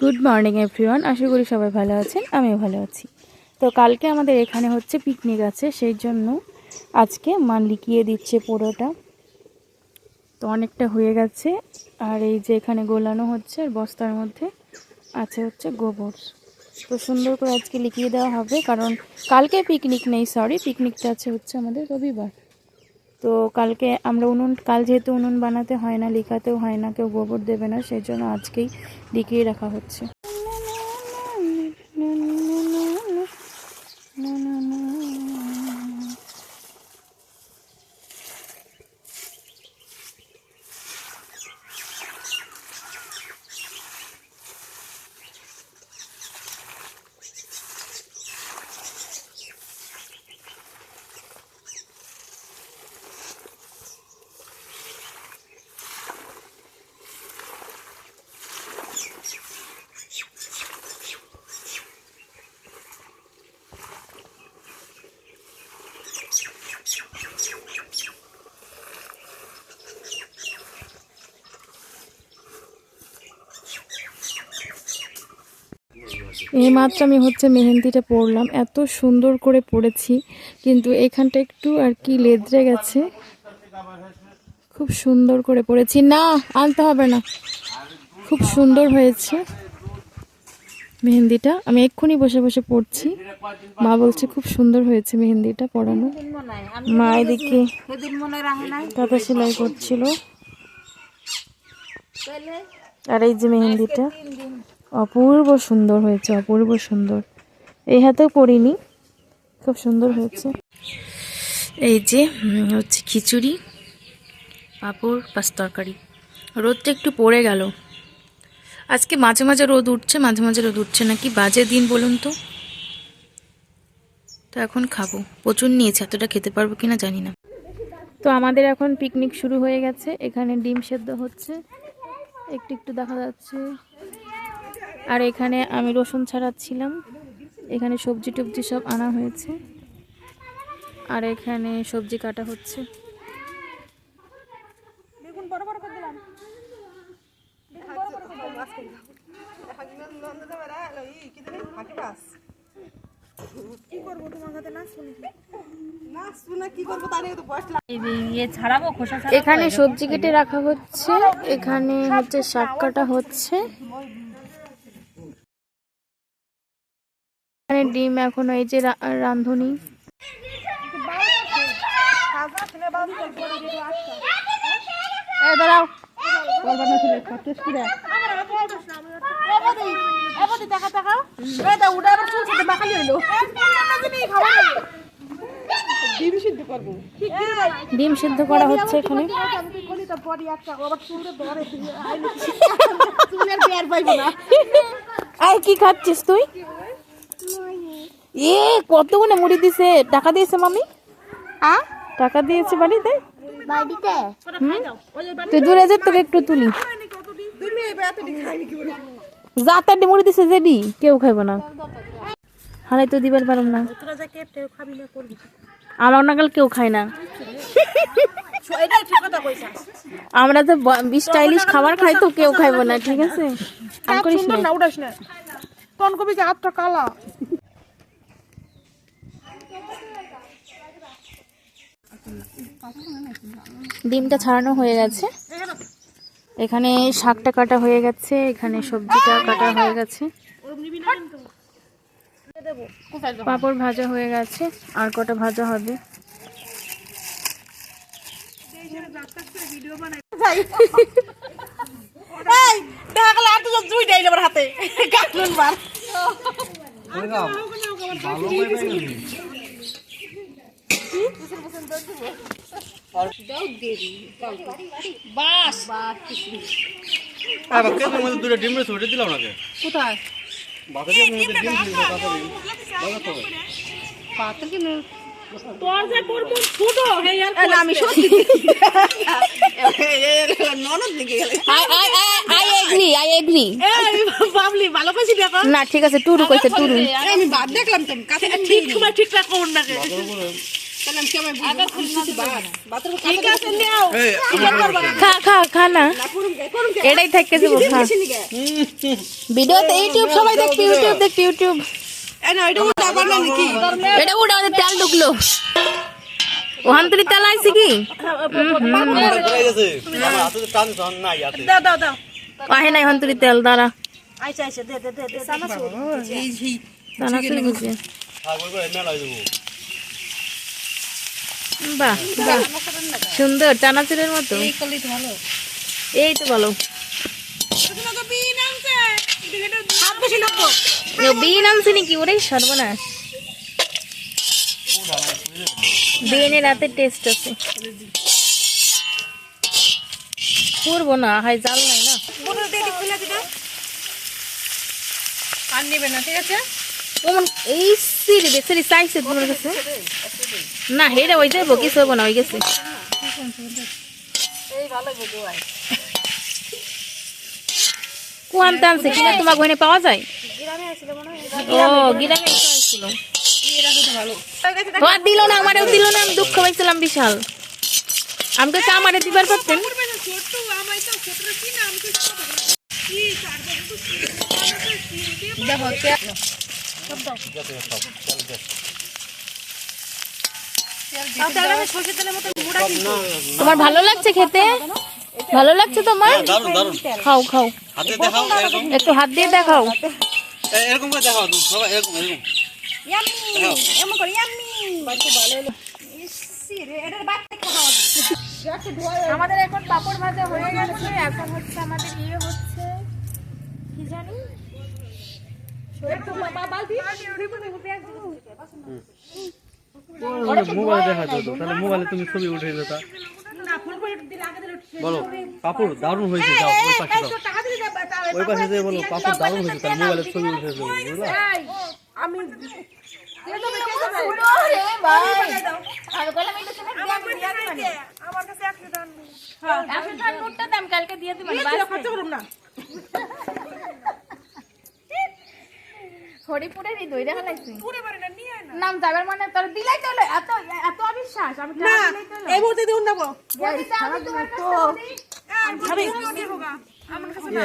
Good morning everyone আশা করি সবাই ভালো আছেন, আমিও ভালো আছি। তো কালকে আমাদের এখানে হচ্ছে পিকনিক আছে, সেই জন্য আজকে মান লিখিয়ে দিচ্ছে পুরোটা। তো অনেকটা হয়ে গেছে, আর এই যে এখানে গোলানো হচ্ছে, আর বস্তার মধ্যে আছে হচ্ছে গোবর। তো সুন্দর করে আজকে লিখিয়ে দেওয়া হবে, কারণ কালকে পিকনিক নেই সরি পিকনিকটা আছে হচ্ছে আমাদের রবিবার। তো কালকে আমরা উনুন কাল যেহেতু উনুন বানাতে হয় না লিখাতেও হয় না কেউ গোবর দেবে না সেই জন্য আজকেই লিখিয়ে রাখা হচ্ছে এই মাত্র আমি হচ্ছে মেহেন্দিটা পরলাম। এত সুন্দর করে পড়েছি কিন্তু এখানটা একটু আর কি লেদ্রে গেছে। খুব সুন্দর করে পড়েছি না, আনতে হবে না। খুব সুন্দর হয়েছে মেহেন্দিটা। আমি এক্ষুনি বসে বসে পড়ছি মা বলছে, খুব সুন্দর হয়েছে মেহেন্দিটা পড়ানো মা এদিকে কাঁথা সেলাই করছিল। আর এই যে মেহেন্দিটা। অপূর্ব সুন্দর হয়েছে, অপূর্ব সুন্দর। এই হাতেও পরিনি, খুব সুন্দর হয়েছে। এই যে হচ্ছে খিচুড়ি, পাঁপড় পাঁচ তরকারি। রোদটা একটু পড়ে গেল। আজকে মাঝে মাঝে রোদ উঠছে, মাঝে মাঝে রোদ উঠছে নাকি? বাজে দিন বলুন তো। তো এখন খাব। প্রচুর নিয়েছে, এতটা খেতে পারব কিনা জানি না। তো আমাদের এখন পিকনিক শুরু হয়ে গেছে। এখানে ডিম সেদ্ধ হচ্ছে। একটু একটু দেখা যাচ্ছে। আর এখানে আমি রসুন ছাড়াচ্ছিলাম। এখানে সবজি টবজি সব আনা হয়েছে। আর এখানে সবজি কাটা হচ্ছে। এখানে সবজি কেটে রাখা হচ্ছে। এখানে হচ্ছে শাক কাটা হচ্ছে। এখানে ডিম এখন এই যে রাঁধুনি। দাঁড়াও। ডিম সিদ্ধ করা হচ্ছে এখানে। আর কি খাচ্ছিস তুই? এ কতগুলো মুড়ি দিছে? টাকা দিয়েছে মামি? আ? টাকা দিয়েছে বাড়িতে? বাড়িতে? তুই দূরে যে তোকে একটু তুলি। যাতার মুড়ি দিছে যেডি। কেউ খাইব না। হারাই তো দিবার পারম না। আমার নাগাল কেউ খায় না। আমরা তো স্টাইলিশ খাবার খাই তো কেউ খাইব না ঠিক আছে? করিস না। উঠাস না। তখন কবি যে হাতটা কালা? ডিমটা ছাড়ানো হয়ে গেছে। এখানে শাকটা কাটা হয়ে গেছে এখানে সবজিটা কাটা হয়ে গেছে। পাপড় ভাজা হয়ে গেছে আর কটা ভাজা হবে? হাতে। ডিম রয়েছে ওটা দিলাম নাকি কোথায় মন আমি সত্যি না ঠিক আছে টুরু কইছে টুরু আমি বাদ দেখলাম তো কাছে ঠিক সময় ঠিকঠাক করুন না খা খা খা না এটাই থেকে যাব খা ভিডিওতে ইউটিউব সবাই দেখবে ইউটিউব দেখবে ইউটিউব এটা উঠা পারবে নাকি এটা উড়া ওদের তেল ঢুকলো ওখান থেকে তেল আইছে কি চলে গেছে আমার হাতে টান টান নাই হাতে দাও দাও দাও আহে নাই ওখান থেকে তেল দ্বারা আইসা আইসা দে দে দে দে সানা এই হি দানা চলে গেছে থাকবে করে মেলা হয়ে যাব বাহ বাহ। সুন্দর চানাচুরের মতো। এই তো লাগবো ও বিন নাকি? ওরে সর্বনাশ। বিনের রাতে টেস্ট আছে। করব না হাই জাল নাই না। আর নেবে না ঠিক আছে? ওমন এই সিরি বেসরি চাইছে তোমার কাছে। না হেরা ওই যাইব কিছু হব না ওই গেছে। বুঝো টানছে কিনা তোমার ঘরে পাওয়া যায়? ও, গিরামে না, আমারও দিল না, আমি দুঃখ পাইছিলাম বিশাল। আমি তো আমারে দিবার পারতেন? ছোট আমার তো ছোট কি না আমি তো কি দেখো সরষের তেলের মতো মুড়া কিন্তু তোমার ভালো লাগছে খেতে? ভালো লাগছে তোমার? খাও খাও। হাতে একটু হাত দিয়ে দেখাও। এরকম করে সবাই এরকম এরকম। এমন করে আমাদের এখন পাপড় ভাজা হয়ে গেছে। এখন হচ্ছে আমাদের ইয়ে হচ্ছে কি জানি? মোবাইলে দেখা যেত তাহলে মোবাইলে তুমি ছবি উঠে যেতা। বলো কাপড় দারুণ হয়েছে যাও ওই পাশে যাও। ওই পাশে যেয়ে বলো কাপড় দারুণ হয়েছে তাহলে মোবাইলে ছবি উঠে যাব বুঝলা? আমার কাছে একশো দাম কালকে দিয়ে দিবেন খরচ করুন না। হরিপুরের এই দইটা হালাইছি। পুড়ে পারে না নিয়ে আয় না। নাম যাবার মানে তোর দিলাই তো এত এত অবিশ্বাস আমি না। এই মুহূর্তে দিউন যদি চাও আমি তোমার কাছে দিই। খাবি? আমার কাছে না।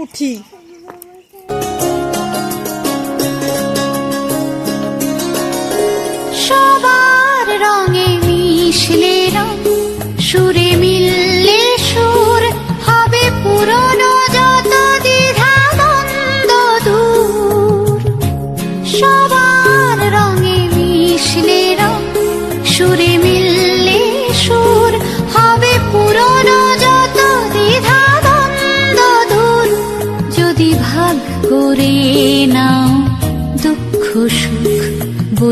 উঠি।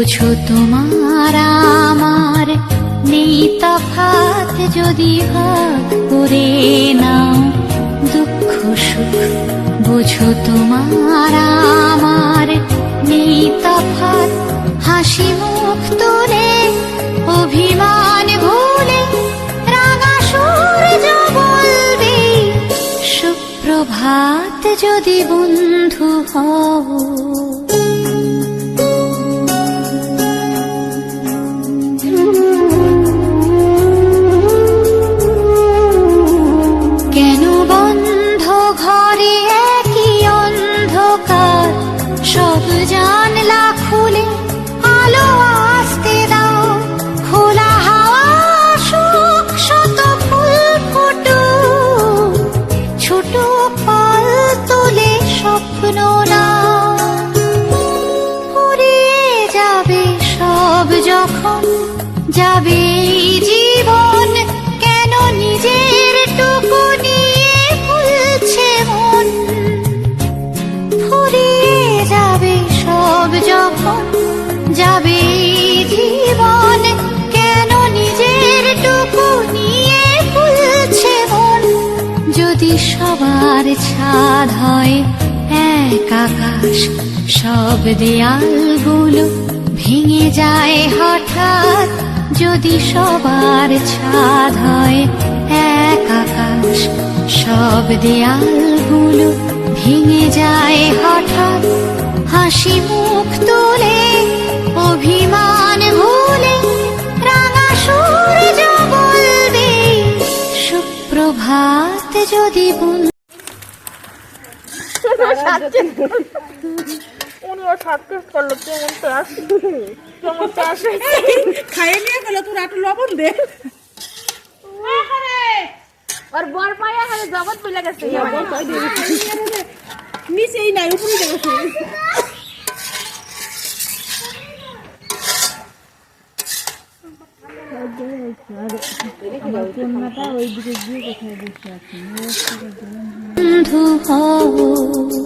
বোঝো তোমার আমার নেই তফাত যদি ভাগ করে নাও দুঃখ সুখ। বোঝো তোমার আমার নেই তফাত হাসি মুখ তুলে, অভিমান ভুলে, রাঙা সূর্য বলবে, সুপ্রভাত যদি বন্ধু হও। ছাদ হয় এক আকাশ। সব দেয়ালগুলো ভেঙে যায় হঠাৎ। যদি সবার ছাদ হয় এক আকাশ, সব দেয়ালগুলো ভেঙে যায় হঠাৎ। হাসি মুখ তুলে, অভিমান ভুলে রাঙা সূর্য বলবে, সুপ্রভাত যদি খাইয়ে নিয়ে গেল তোর একটু লবণ দে। আর বর পায়া হলে জগৎ বলে গেছে। নিচেই নাই উপরে গেছে বন্ধু হও।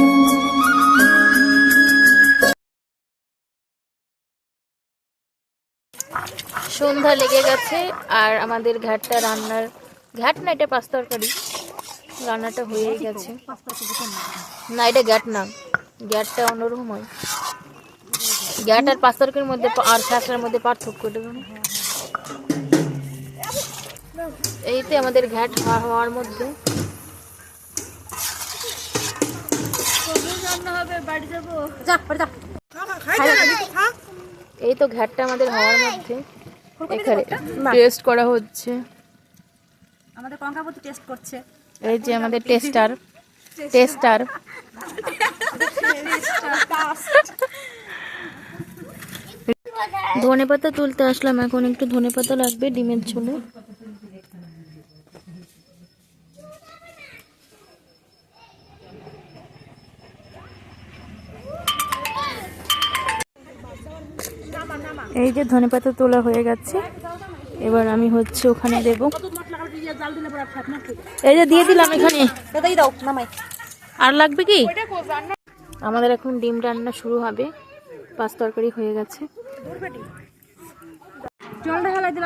সন্ধ্যা লেগে গেছে আর আমাদের ঘাটটা রান্নার ঘাট না এটা পাঁচ তরকারি। রান্নাটা হয়েই গেছে। না এটা ঘ্যাট না। ঘ্যাটটা অন্যরকম হয় ঘ্যাট আর পাঁচ তরকারির মধ্যে আর শাঁসের মধ্যে পার্থক্য দেবেন এইতে আমাদের ঘ্যাট হওয়ার মধ্যে। এই তো ঘ্যাটটা আমাদের হওয়ার মধ্যে। এখানে টেস্ট করা হচ্ছে। আমাদের কঙ্কাবতী টেস্ট করছে। এই যে আমাদের টেস্টার টেস্টার ধনে পাতা তুলতে আসলাম এখন একটু ধনে পাতা লাগবে ডিমের ঝোলে। এই যে ধনে পাতা তোলা হয়ে গেছে। এবার আমি হচ্ছে ওখানে দেব। এই যে দিয়ে দিলাম এখানে। আর লাগবে কি? আমাদের এখন ডিম রান্না শুরু হবে। পাঁচ তরকারি হয়ে গেছে।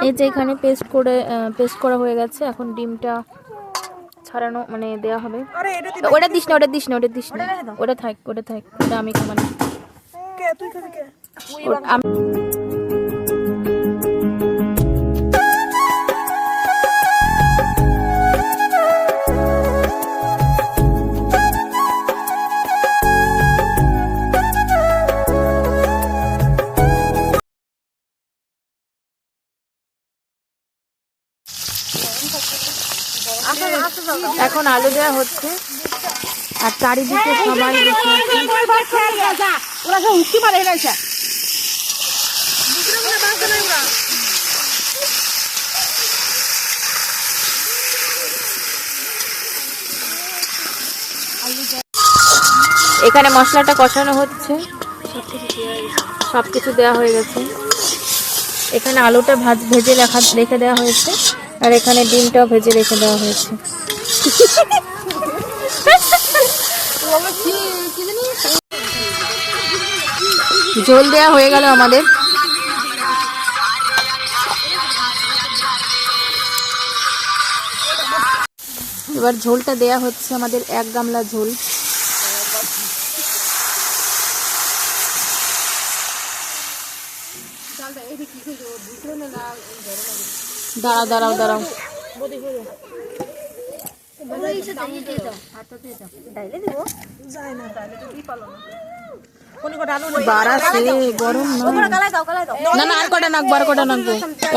এই যে এখানে পেস্ট করে পেস্ট করা হয়ে গেছে। এখন ডিমটা ছাড়ানো মানে দেওয়া হবে। ওটা দিস না ওটা দিস না ওটা দিস না। ওটা থাক ওটা থাক। ওটা আমি মানে কে তুই খাবি কে? আমি এখন আলু দেওয়া হচ্ছে। আর চারিদিকে সবাই এখানে মশলাটা কষানো হচ্ছে। সব কিছু দেওয়া হয়ে গেছে। এখানে আলুটা ভাজ ভেজে লেখা রেখে দেওয়া হয়েছে। আর এখানে ডিমটাও ভেজে রেখে দেওয়া হয়েছে। ঝোল দেয়া হয়ে গেল আমাদের। এবার ঝোলটা দেয়া হচ্ছে আমাদের এক গামলা ঝোল। দাঁড়াও দাঁড়াও দাঁড়াও বাড়াছে গরম না না না আর কটা নাকবো আর কটা নাকবো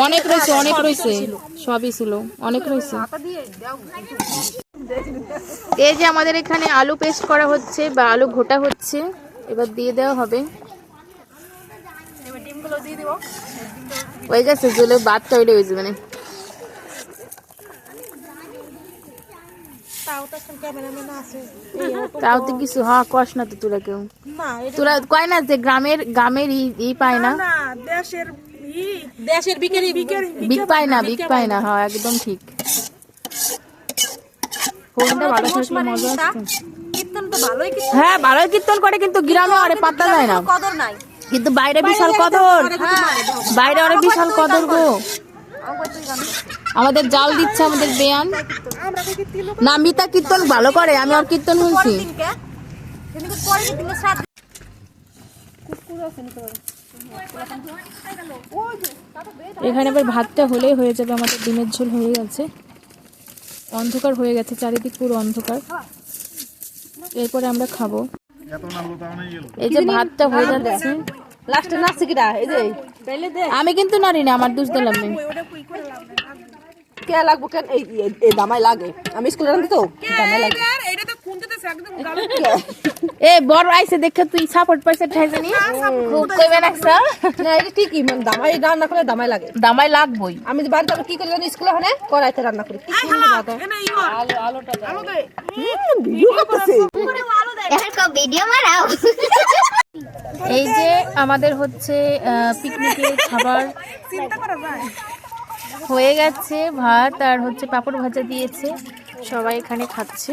অনেক রয়েছে অনেক রয়েছে। সবই ছিল অনেক রয়েছে। এই যে আমাদের এখানে আলু পেস্ট করা হচ্ছে বা আলু ঘোটা হচ্ছে এবার দিয়ে দেওয়া হবে। হয়ে গেছে জলে বাদ তৈরি হয়েছে মানে তাও তো কিছু হ্যাঁ কষ না তো তোরা কেউ। তোরা কয় না যে গ্রামের গ্রামের ই পায় না? দেশের বিকেরি বিকেরি বিক পায় না বিক পায় না হ্যাঁ একদম ঠিক। তো ভালোই কীর্তন। হ্যাঁ ভালো কীর্তন করে কিন্তু গ্রামে আরে পাত্তা যায় না। কিন্তু বাইরে বিশাল কদর। বাইরে অনেক বিশাল কদর গো। আমাদের জাল দিচ্ছে আমাদের বেয়ান। না মিতা কীর্তন ভালো করে আমি ওর কীর্তন শুনছি। এখানে আবার ভাতটা হলেই হয়ে যাবে আমাদের ডিমের ঝোল হয়ে গেছে। অন্ধকার হয়ে গেছে চারিদিক পুরো অন্ধকার। এরপরে আমরা খাব। এই যে ভাতটা হয়ে যাচ্ছে। লাস্টে নাচছে কিরা? এই যে। আমি কিন্তু নারি না আমার দুষ দিলাম কে লাগবো কেন? এই এই- দামাই লাগে। আমি স্কুলে রাখি তো দামাই লাগে। এ বড় আইছে দেখে তুই সাপোর্ট পাইছে ঠাইছে নি খুব কইবে রাখছ না এটা ঠিকই মানে দামাই রান্না করলে দামাই লাগে। দামাই লাগবই। আমি যে বাড়িতে কি করি জানি স্কুলে হনে কড়াইতে রান্না করি। কি। ভিডিও করতেছে। ভিডিও মারাও। এই যে আমাদের হচ্ছে পিকনিকের খাবার। হয়ে গেছে ভাত আর হচ্ছে পাপড় ভাজা দিয়েছে। সবাই এখানে খাচ্ছে।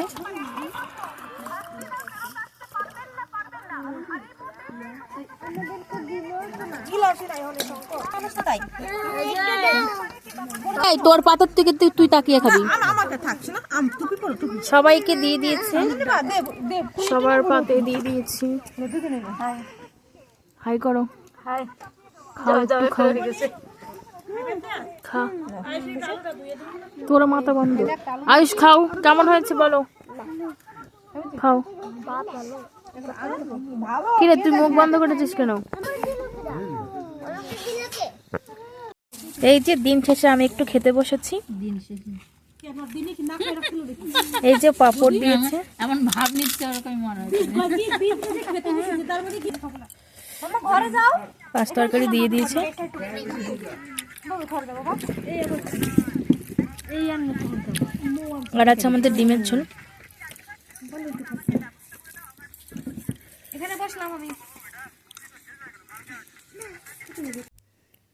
তোর পাতার থেকে তুই তাকিয়ে খাবি। সবাইকে দিয়ে দিয়েছে। সবার পাতে দিয়ে দিয়েছি। হাই। করো। খাও একটু খাও। খা। তোর মাথা বন্ধ। আয়ুষ খাও। কেমন হয়েছে বলো? খাও। কিরে তুই মুখ বন্ধ করেছিস কেন? এই যে দিন শেষে আমি একটু খেতে বসেছি। এই যে পাপড় দিয়েছে। এমন ভাব নিচ্ছে ওরকম মনে হচ্ছে। পাঁচ তরকারি দিয়ে দিয়েছে। আর আছে আমাদের ডিমের ঝোল।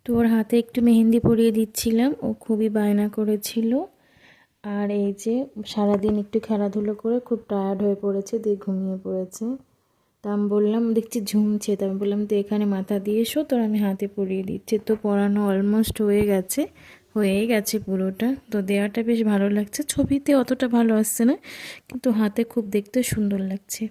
তোর হাতে একটু মেহেন্দি পরিয়ে দিচ্ছিলাম ও খুবই বায়না করেছিল। আর এই যে সারাদিন একটু খেলাধুলো করে খুব টায়ার্ড হয়ে পড়েছে দিয়ে ঘুমিয়ে পড়েছে। তা আমি বললাম, দেখছি ঝুমছে। তা আমি বললাম তো এখানে মাথা দিয়ে এসো তোর আমি হাতে পরিয়ে দিচ্ছি। তো পরানো অলমোস্ট হয়ে গেছে হয়েই গেছে পুরোটা। তো দেওয়াটা বেশ ভালো লাগছে। ছবিতে অতটা ভালো আসছে না, কিন্তু হাতে খুব দেখতে সুন্দর লাগছে।